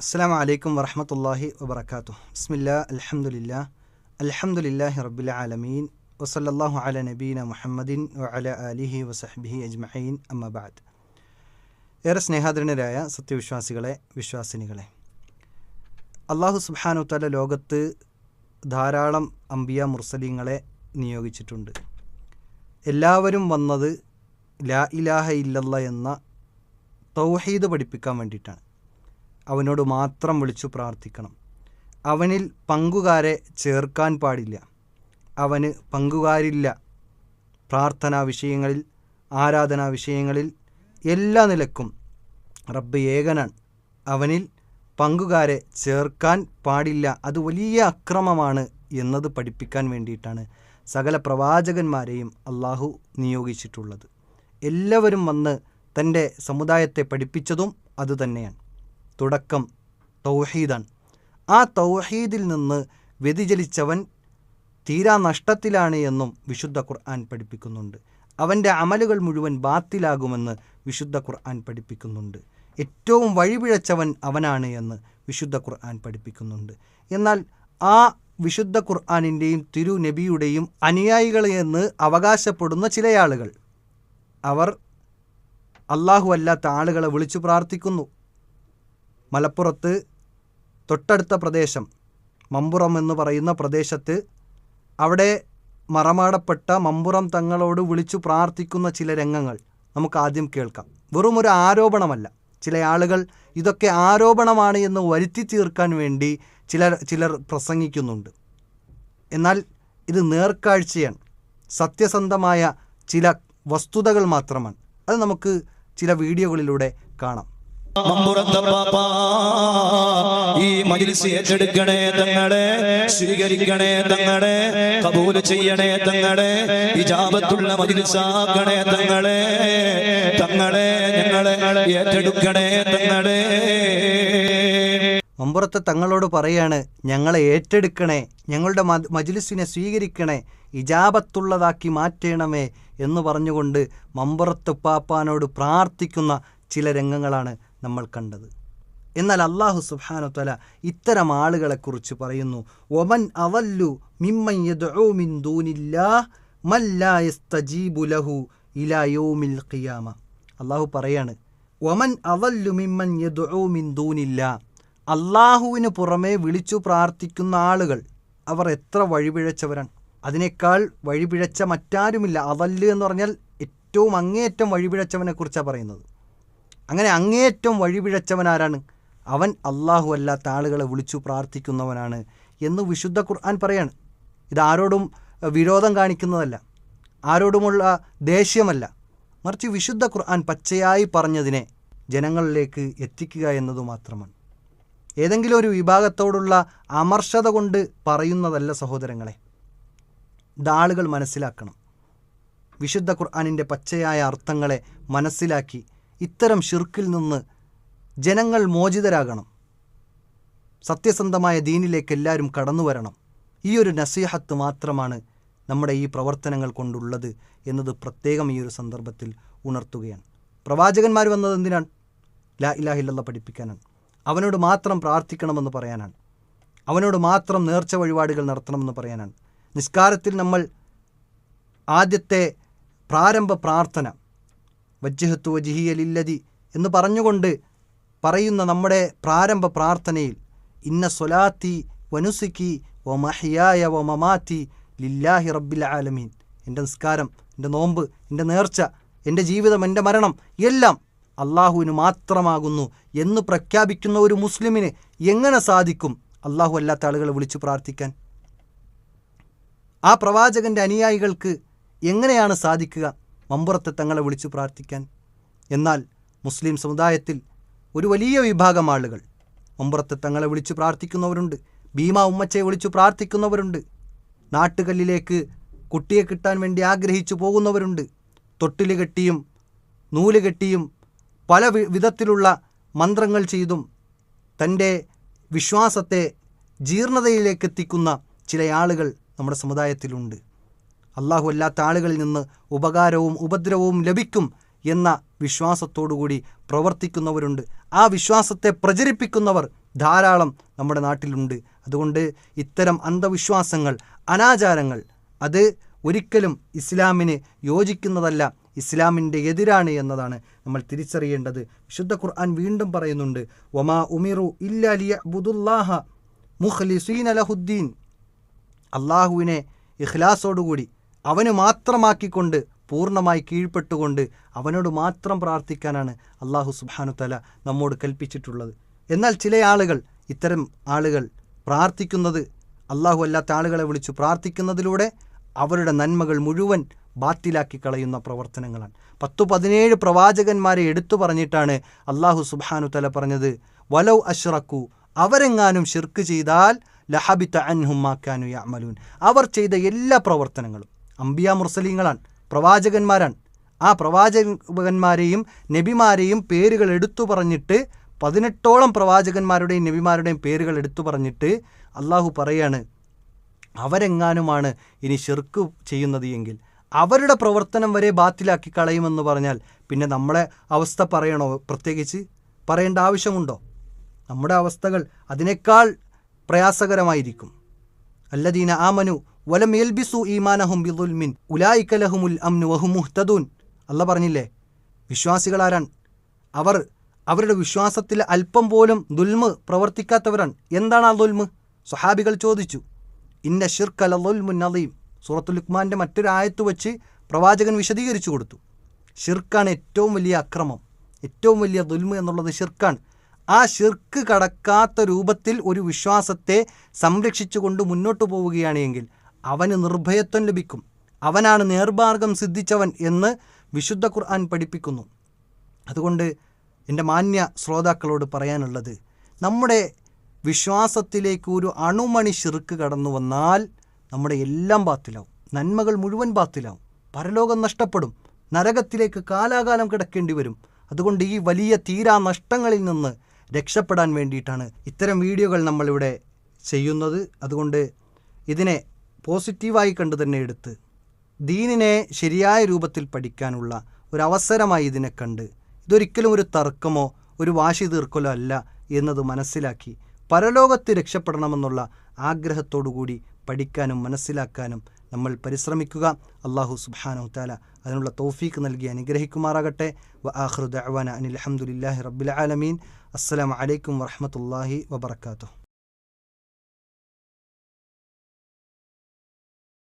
അസ്സാം വലൈക്കും വറഹമത്തല്ലാഹി വബർക്കാത്തു ബിസ്മില്ല അലഹമുല്ല അൽഹംദുലില്ലാഹി റബ്ബിൽ ആലമീൻ. വസല്ലല്ലാഹു അല നബീന മുഹമ്മദിൻ വഅല അലിഹി വസഹ്ബിഹി അജ്മഹീൻ അമ്മബാദ് ഏറെ സ്നേഹാദരണരായ സത്യവിശ്വാസികളെ വിശ്വാസിനികളെ അള്ളാഹു സുബാനു തല ലോകത്ത് ധാരാളം അംബിയ മുർസലിങ്ങളെ നിയോഗിച്ചിട്ടുണ്ട്. എല്ലാവരും വന്നത് ലാ ഇലാഹ ഇല്ലല്ല എന്ന തൗഹീദ് പഠിപ്പിക്കാൻ വേണ്ടിയിട്ടാണ്. അവനോട് മാത്രം വിളിച്ചു പ്രാർത്ഥിക്കണം. അവനിൽ പങ്കുകാരെ ചേർക്കാൻ പാടില്ല. അവന് പങ്കുകാരില്ല. പ്രാർത്ഥനാ വിഷയങ്ങളിൽ ആരാധനാ വിഷയങ്ങളിൽ എല്ലാ നിലക്കും റബ്ബ് ഏകനാണ്. അവനിൽ പങ്കുകാരെ ചേർക്കാൻ പാടില്ല. അത് വലിയ അക്രമമാണ് എന്നത് പഠിപ്പിക്കാൻ വേണ്ടിയിട്ടാണ് സകല പ്രവാചകന്മാരെയും അള്ളാഹു നിയോഗിച്ചിട്ടുള്ളത്. എല്ലാവരും വന്ന് തന്റെ സമുദായത്തെ പഠിപ്പിച്ചതും അതുതന്നെയാണ് തുടക്കം തൗഹീദാണ്. ആ തൗഹീദിൽ നിന്ന് വ്യതിചലിച്ചവൻ തീരാ നഷ്ടത്തിലാണ് എന്നും വിശുദ്ധ ഖുർആൻ പഠിപ്പിക്കുന്നുണ്ട്. അവന്റെ അമലുകൾ മുഴുവൻ ബാത്തിലാകുമെന്ന് വിശുദ്ധ ഖുർആൻ പഠിപ്പിക്കുന്നുണ്ട്. ഏറ്റവും വഴിപിഴച്ചവൻ അവനാണ് എന്ന് വിശുദ്ധ ഖുർആൻ പഠിപ്പിക്കുന്നുണ്ട്. എന്നാൽ ആ വിശുദ്ധ ഖുർആാനിന്റെയും തിരു നബിയുടെയും അനുയായികളെന്ന് അവകാശപ്പെടുന്ന ചില ആളുകൾ അവർ അള്ളാഹു അല്ലാത്ത ആളുകളെ വിളിച്ചു പ്രാർത്ഥിക്കുന്നു. മലപ്പുറത്ത് തൊട്ടടുത്ത പ്രദേശം മമ്പുറം എന്ന് പറയുന്ന പ്രദേശത്ത് അവിടെ മറമാടപ്പെട്ട മമ്പുറം തങ്ങളോട് വിളിച്ചു പ്രാർത്ഥിക്കുന്ന ചില രംഗങ്ങൾ നമുക്ക് ആദ്യം കേൾക്കാം. വെറും ഒരു ആരോപണമല്ല. ചില ആളുകൾ ഇതൊക്കെ ആരോപണമാണ് എന്ന് വരുത്തി തീർക്കാൻ വേണ്ടി ചിലർ ചിലർ പ്രസംഗിക്കുന്നുണ്ട്. എന്നാൽ ഇത് നേർക്കാഴ്ചയാണ്. സത്യസന്ധമായ ചില വസ്തുതകൾ മാത്രമാണ്. അത് നമുക്ക് ചില വീഡിയോകളിലൂടെ കാണാം. ഈ മജിൽസ് ഏറ്റെടുക്കണേ തങ്ങളെ സ്വീകരിക്കണേ തങ്ങളെ കബൂൽ ചെയ്യണേ തങ്ങളെ ഇജാബത്തുള്ള മജിൽസാക്കണേ തങ്ങളെ തങ്ങളെ ഞങ്ങളെ ഏറ്റെടുക്കണേ തങ്ങളെ. മമ്പുറത്ത് തങ്ങളോട് പറയാണ് ഞങ്ങളെ ഏറ്റെടുക്കണേ ഞങ്ങളുടെ മജിലിസിനെ സ്വീകരിക്കണേ ഇജാബത്തുള്ളതാക്കി മാറ്റണമേ എന്ന് പറഞ്ഞുകൊണ്ട് മമ്പുറത്ത് പാപ്പാനോട് പ്രാർത്ഥിക്കുന്ന ചില രംഗങ്ങളാണ് നമ്മൾ കണ്ടത്. എന്നാൽ അള്ളാഹു സുബാനുത്തല ഇത്തരം ആളുകളെക്കുറിച്ച് പറയുന്നു ഒമൻ അവല്ലു മിമ്മൻ യദ്ഉ മിൻ ദൂനില്ലാഹ് മൻ യസ്തജീബു ലഹു ഇലാ യൗമിൽ ഖിയാമ. അള്ളാഹു പറയാണ് ഒമൻ അവല്ലു മിമ്മൻ യദ്ഉ മിൻ ദൂനില്ലാ അള്ളാഹുവിന് പുറമേ വിളിച്ചു പ്രാർത്ഥിക്കുന്ന ആളുകൾ അവർ എത്ര വഴിപിഴച്ചവരാണ്. അതിനേക്കാൾ വഴിപിഴച്ച മറ്റാരുമില്ല. അവല്ലു എന്ന് പറഞ്ഞാൽ ഏറ്റവും അങ്ങേയറ്റം വഴിപിഴച്ചവനെ കുറിച്ചാണ് പറയുന്നത്. അങ്ങനെ അങ്ങേയറ്റം വഴിപിഴച്ചവൻ ആരാണ് അവൻ അള്ളാഹു അല്ലാത്ത ആളുകളെ വിളിച്ചു പ്രാർത്ഥിക്കുന്നവനാണ് എന്ന് വിശുദ്ധ ഖുർആൻ പറയാണ്. ഇതാരോടും വിരോധം കാണിക്കുന്നതല്ല ആരോടുമുള്ള ദേഷ്യമല്ല. മറിച്ച് വിശുദ്ധ ഖുർആൻ പച്ചയായി പറഞ്ഞതിനെ ജനങ്ങളിലേക്ക് എത്തിക്കുക എന്നതു മാത്രമാണ്. ഏതെങ്കിലും ഒരു വിഭാഗത്തോടുള്ള അമർഷത കൊണ്ട് പറയുന്നതല്ല സഹോദരങ്ങളെ. ഇതാളുകൾ മനസ്സിലാക്കണം. വിശുദ്ധ ഖുർആാനിന്റെ പച്ചയായ അർത്ഥങ്ങളെ മനസ്സിലാക്കി ഇത്തരം ഷിർക്കിൽ നിന്ന് ജനങ്ങൾ മോചിതരാകണം. സത്യസന്ധമായ ദീനിലേക്ക് എല്ലാവരും കടന്നു വരണം. ഈ ഒരു നസീഹത്ത് മാത്രമാണ് നമ്മുടെ ഈ പ്രവർത്തനങ്ങൾ കൊണ്ടുള്ളത് എന്നത് പ്രത്യേകം ഈ ഒരു സന്ദർഭത്തിൽ ഉണർത്തുകയാണ്. പ്രവാചകന്മാർ വന്നത് എന്തിനാണ്? ലാ ഇലാഹില്ല പഠിപ്പിക്കാനാണ്. അവനോട് മാത്രം പ്രാർത്ഥിക്കണമെന്ന് പറയാനാണ്. അവനോട് മാത്രം നേർച്ച വഴിപാടുകൾ നടത്തണമെന്ന് പറയാനാണ്. നിസ്കാരത്തിൽ നമ്മൾ ആദ്യത്തെ പ്രാരംഭ പ്രാർത്ഥന വജ്ജഹത്തു വജിഹിയലില്ലതി എന്ന് പറഞ്ഞുകൊണ്ട് പറയുന്ന നമ്മുടെ പ്രാരംഭ പ്രാർത്ഥനയിൽ ഇന്ന സൊലാത്തി വനുസുക്കി വ മഹിയായ മമാത്തി ലില്ലാഹി റബ്ബിൽ ആലമീൻ. എന്റെ നിസ്കാരം എന്റെ നോമ്പ് എന്റെ നേർച്ച എന്റെ ജീവിതം എന്റെ മരണം എല്ലാം അള്ളാഹുവിന് മാത്രമാകുന്നു എന്ന് പ്രഖ്യാപിക്കുന്ന ഒരു മുസ്ലിമിന് എങ്ങനെ സാധിക്കും അള്ളാഹു അല്ലാത്ത ആളുകളെ വിളിച്ചു പ്രാർത്ഥിക്കാൻ? ആ പ്രവാചകന്റെ അനുയായികൾക്ക് എങ്ങനെയാണ് സാധിക്കുക? മമ്പുറത്തെ തങ്ങളെ വിളിച്ചു പ്രാർത്ഥിക്കാൻ. എന്നാൽ മുസ്ലിം സമുദായത്തിൽ ഒരു വലിയ വിഭാഗം ആളുകൾ മമ്പുറത്തെ തങ്ങളെ വിളിച്ചു പ്രാർത്ഥിക്കുന്നവരുണ്ട്. ഭീമ ഉമ്മച്ചയെ വിളിച്ചു പ്രാർത്ഥിക്കുന്നവരുണ്ട്. നാട്ടുകല്ലിലേക്ക് കുട്ടിയെ കിട്ടാൻ വേണ്ടി ആഗ്രഹിച്ചു പോകുന്നവരുണ്ട്. തൊട്ടിൽ കെട്ടിയും നൂൽ കെട്ടിയും പല വിധത്തിലുള്ള മന്ത്രങ്ങൾ ചെയ്തും തന്റെ വിശ്വാസത്തെ ജീർണതയിലേക്ക് എത്തിക്കുന്ന ചില ആളുകൾ നമ്മുടെ സമുദായത്തിലുണ്ട്. അള്ളാഹു അല്ലാത്ത ആളുകളിൽ നിന്ന് ഉപകാരവും ഉപദ്രവവും ലഭിക്കും എന്ന വിശ്വാസത്തോടുകൂടി പ്രവർത്തിക്കുന്നവരുണ്ട്. ആ വിശ്വാസത്തെ പ്രചരിപ്പിക്കുന്നവർ ധാരാളം നമ്മുടെ നാട്ടിലുണ്ട്. അതുകൊണ്ട് ഇത്തരം അന്ധവിശ്വാസങ്ങൾ അനാചാരങ്ങൾ അത് ഒരിക്കലും ഇസ്ലാമിന് യോജിക്കുന്നതല്ല ഇസ്ലാമിന്റെ എതിരാണ് എന്നതാണ് നമ്മൾ തിരിച്ചറിയേണ്ടത്. വിശുദ്ധ ഖുർആൻ വീണ്ടും പറയുന്നുണ്ട് ഒമാ ഉമിറു ഇല്ലാലിയ ബുദുല്ലാഹ മുഖ്ലിസീൻ അള്ളാഹുവിനെ ഇഖ്ലാസോടുകൂടി അവന് മാത്രമാക്കിക്കൊണ്ട് പൂർണമായി കീഴ്പ്പെട്ടുകൊണ്ട് അവനോട് മാത്രം പ്രാർത്ഥിക്കാനാണ് അള്ളാഹു സുബാനു തല നമ്മോട് കൽപ്പിച്ചിട്ടുള്ളത്. എന്നാൽ ചില ആളുകൾ ഇത്തരം ആളുകൾ പ്രാർത്ഥിക്കുന്നത് അള്ളാഹു അല്ലാത്ത ആളുകളെ വിളിച്ചു പ്രാർത്ഥിക്കുന്നതിലൂടെ അവരുടെ നന്മകൾ മുഴുവൻ ബാത്തിലാക്കി കളയുന്ന പ്രവർത്തനങ്ങളാണ്. പത്തു പതിനേഴ് പ്രവാചകന്മാരെ എടുത്തു പറഞ്ഞിട്ടാണ് അള്ളാഹു സുബാനു തല പറഞ്ഞത് വലൗ അഷ്റക്കു അവരെങ്ങാനും ഷിർക്ക് ചെയ്താൽ ലഹബിത്ത അൻഹുമാക്കാനു യമലൂൻ അവർ ചെയ്ത എല്ലാ പ്രവർത്തനങ്ങളും അംബിയ മുർസലീങ്ങളാണ് പ്രവാചകന്മാരാണ്. ആ പ്രവാചകന്മാരെയും നബിമാരെയും പേരുകൾ എടുത്തു പറഞ്ഞിട്ട് പതിനെട്ടോളം പ്രവാചകന്മാരുടെയും നബിമാരുടെയും പേരുകൾ എടുത്തു പറഞ്ഞിട്ട് അള്ളാഹു പറയാണ് അവരെങ്ങാനുമാണ് ഇനി ഷിർക്ക് ചെയ്യുന്നത് എങ്കിൽ? അവരുടെ പ്രവർത്തനം വരെ ബാത്തിലാക്കി കളയുമെന്ന് പറഞ്ഞാൽ പിന്നെ നമ്മളെ അവസ്ഥ പറയണോ പ്രത്യേകിച്ച്? പറയേണ്ട ആവശ്യമുണ്ടോ? നമ്മുടെ അവസ്ഥകൾ അതിനേക്കാൾ പ്രയാസകരമായിരിക്കും. അല്ലദീന ആമനു വലം ഏൽബിസു ഈമാനഹും ബിദുൽമിൻ. ഉലായിക്കലഹുമുൽ അംനു വഹും അല്ല പറഞ്ഞില്ലേ? വിശ്വാസികളാരാണ്? അവർ അവരുടെ വിശ്വാസത്തിൽ അല്പം പോലും ദുൽമ് പ്രവർത്തിക്കാത്തവരാണ്. എന്താണ് ആ ദുൽമ്? സ്വഹാബികൾ ചോദിച്ചു. ഇന്ന ഷിർക്കല ദുൽമുൻ നദീം. സൂറത്തുൽ ലുക്മാന്റെ മറ്റൊരു ആയത്ത് വെച്ച് പ്രവാചകൻ വിശദീകരിച്ചു കൊടുത്തു. ഷിർക്കാണ് ഏറ്റവും വലിയ അക്രമം. ഏറ്റവും വലിയ ദുൽമ് എന്നുള്ളത് ഷിർക്കാണ് ആ ഷിർക്ക് കടക്കാത്ത രൂപത്തിൽ ഒരു വിശ്വാസത്തെ സംരക്ഷിച്ചുകൊണ്ട് മുന്നോട്ട് പോവുകയാണ് എങ്കിൽ അവന് നിർഭയത്വം ലഭിക്കും. അവനാണ് നേർമാർഗം സിദ്ധിച്ചവൻ എന്ന് വിശുദ്ധ ഖുർആൻ പഠിപ്പിക്കുന്നു. അതുകൊണ്ട് എന്റെ മാന്യ ശ്രോതാക്കളോട് പറയാനുള്ളത് നമ്മുടെ വിശ്വാസത്തിലേക്ക് ഒരു അണുമണി ശിർക്ക് കടന്നു വന്നാൽ നമ്മുടെ എല്ലാം ബാത്തിലാവും. നന്മകൾ മുഴുവൻ ബാത്തിലാവും. പരലോകം നഷ്ടപ്പെടും. നരകത്തിലേക്ക് കാലാകാലം കിടക്കേണ്ടി വരും. അതുകൊണ്ട് ഈ വലിയ തീരാ നഷ്ടങ്ങളിൽ നിന്ന് രക്ഷപ്പെടാൻ വേണ്ടിയിട്ടാണ് ഇത്തരം വീഡിയോകൾ നമ്മളിവിടെ ചെയ്യുന്നത്. അതുകൊണ്ട് ഇതിനെ പോസിറ്റീവായി കണ്ടു തന്നെ എടുത്ത് ദീനിനെ ശരിയായ രൂപത്തിൽ പഠിക്കാനുള്ള ഒരു അവസരമായി ഇതിനെ കണ്ട് ഇതൊരിക്കലും ഒരു തർക്കമോ ഒരു വാശി തീർക്കലോ അല്ല എന്നത് മനസ്സിലാക്കി പരലോകത്ത് രക്ഷപ്പെടണമെന്നുള്ള ആഗ്രഹത്തോടുകൂടി പഠിക്കാനും മനസ്സിലാക്കാനും നമ്മൾ പരിശ്രമിക്കുക. അള്ളാഹു സുബാനു താല അതിനുള്ള തൗഫീക്ക് നൽകി അനുഗ്രഹിക്കുമാറാകട്ടെ. വ ആഹ്റുദ് അനിൽ അഹമ്മദില്ലാഹി റബ്ബിൽ ആലമീൻ. അസ്സലാമു അലൈക്കും വറഹ്മത്തുള്ളാഹി വബറകാതുഹു.